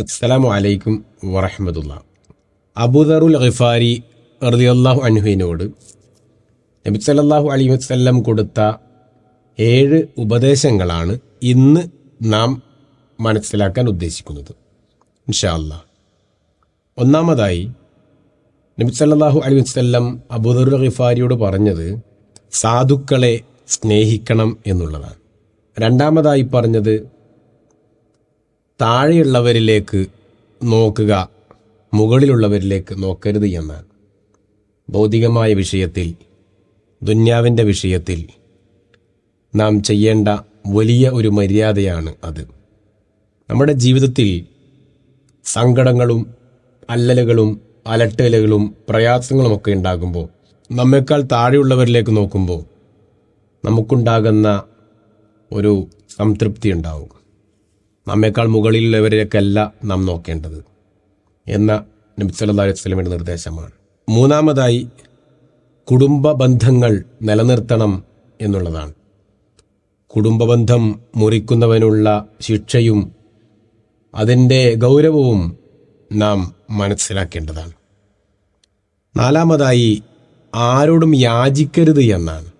അസ്സലാമു അലൈക്കും വറഹമത്തുള്ള. അബൂദറുൽ ഖിഫാരി റളിയല്ലാഹു അൻഹുവിനോട് നബി സല്ലല്ലാഹു അലൈഹി വസല്ലം കൊടുത്ത ഏഴ് ഉപദേശങ്ങളാണ് ഇന്ന് നാം മനസ്സിലാക്കാൻ ഉദ്ദേശിക്കുന്നത്. ഇൻഷാ അല്ലാ ഒന്നാമതായി നബി സല്ലല്ലാഹു അലൈഹി വസല്ലം അബൂദറുൽ ഖിഫാരിയോട് പറഞ്ഞത് സാധുക്കളെ സ്നേഹിക്കണം എന്നുള്ളതാണ്. രണ്ടാമതായി പറഞ്ഞത് താഴെയുള്ളവരിലേക്ക് നോക്കുക മുകളിലുള്ളവരിലേക്ക് നോക്കരുത് എന്നാണ് ഭൗതികമായ വിഷയത്തിൽ ദുന്യാവിന്റെ വിഷയത്തിൽ നാം ചെയ്യേണ്ട വലിയ ഒരു മര്യാദയാണ് അത്. നമ്മുടെ ജീവിതത്തിൽ സങ്കടങ്ങളും അല്ലലുകളും അലട്ടലുകളും പ്രയാസങ്ങളുമൊക്കെ ഉണ്ടാകുമ്പോൾ നമ്മേക്കാൾ താഴെയുള്ളവരിലേക്ക് നോക്കുമ്പോൾ നമുക്കുണ്ടാകുന്ന ഒരു സംതൃപ്തി ഉണ്ടാവും. നമ്മേക്കാൾ മുകളിലുള്ളവരെയൊക്കെയല്ല നാം നോക്കേണ്ടത് എന്ന നബി അലൈഹി വസല്ലമയുടെ നിർദ്ദേശമാണ്. മൂന്നാമതായി കുടുംബ ബന്ധങ്ങൾ നിലനിർത്തണം എന്നുള്ളതാണ്. കുടുംബബന്ധം മുറിക്കുന്നവനുള്ള ശിക്ഷയും അതിന്റെ ഗൗരവവും നാം മനസ്സിലാക്കേണ്ടതാണ്. നാലാമതായി ആരോടും യാചിക്കരുത് എന്നാണ്.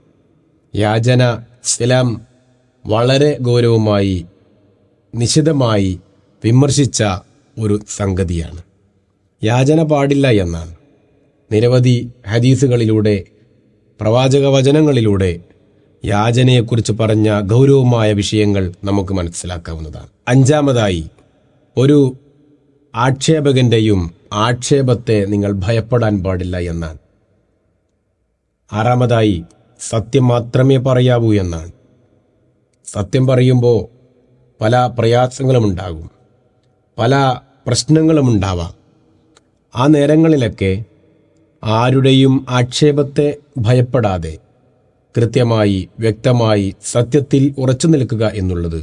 യാചന ഇസ്ലാം വളരെ ഗൗരവമായി നിശിതമായി വിമർശിച്ച ഒരു സംഗതിയാണ്. യാചന പാടില്ല എന്നാണ്. നിരവധി ഹദീസുകളിലൂടെ പ്രവാചക വചനങ്ങളിലൂടെ യാചനയെക്കുറിച്ച് പറഞ്ഞ ഗൗരവമായ വിഷയങ്ങൾ നമുക്ക് മനസ്സിലാക്കാവുന്നതാണ്. അഞ്ചാമതായി ഒരു ആക്ഷേപകന്റെയും ആക്ഷേപത്തെ നിങ്ങൾ ഭയപ്പെടാൻ പാടില്ല എന്നാണ്. ആറാമതായി സത്യം മാത്രമേ പറയാവൂ എന്നാണ്. സത്യം പറയുമ്പോൾ പല പ്രയാസങ്ങളും ഉണ്ടാകും പല പ്രശ്നങ്ങളും ഉണ്ടാവാം ആ നേരങ്ങളിലൊക്കെ ആരുടെയും ആക്ഷേപത്തെ ഭയപ്പെടാതെ കൃത്യമായി വ്യക്തമായി സത്യത്തിൽ ഉറച്ചു നിൽക്കുക എന്നുള്ളത്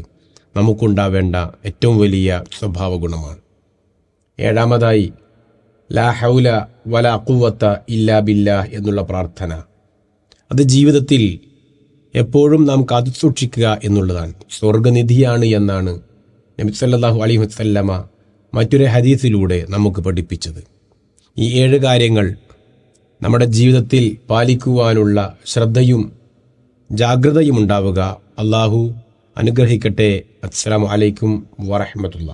നമുക്കുണ്ടാവേണ്ട ഏറ്റവും വലിയ സ്വഭാവ ഗുണമാണ് ഏഴാമതായി ലാ ഹൗല വല അക്കുവത്ത ഇല്ലാ ബില്ല എന്നുള്ള പ്രാർത്ഥന. അത് ജീവിതത്തിൽ എപ്പോഴും നാം കാത്തു സൂക്ഷിക്കുക എന്നുള്ളതാണ്. സ്വർഗനിധിയാണ് എന്നാണ് നബി സല്ലല്ലാഹു അലൈഹി വസല്ലമ മറ്റൊരു ഹദീസിലൂടെ നമുക്ക് പഠിപ്പിച്ചത്. ഈ ഏഴ് കാര്യങ്ങൾ നമ്മുടെ ജീവിതത്തിൽ പാലിക്കുവാനുള്ള ശ്രദ്ധയും ജാഗ്രതയും ഉണ്ടാവുക. അള്ളാഹു അനുഗ്രഹിക്കട്ടെ. അസ്സാം വലൈക്കും വറഹമത്തുള്ള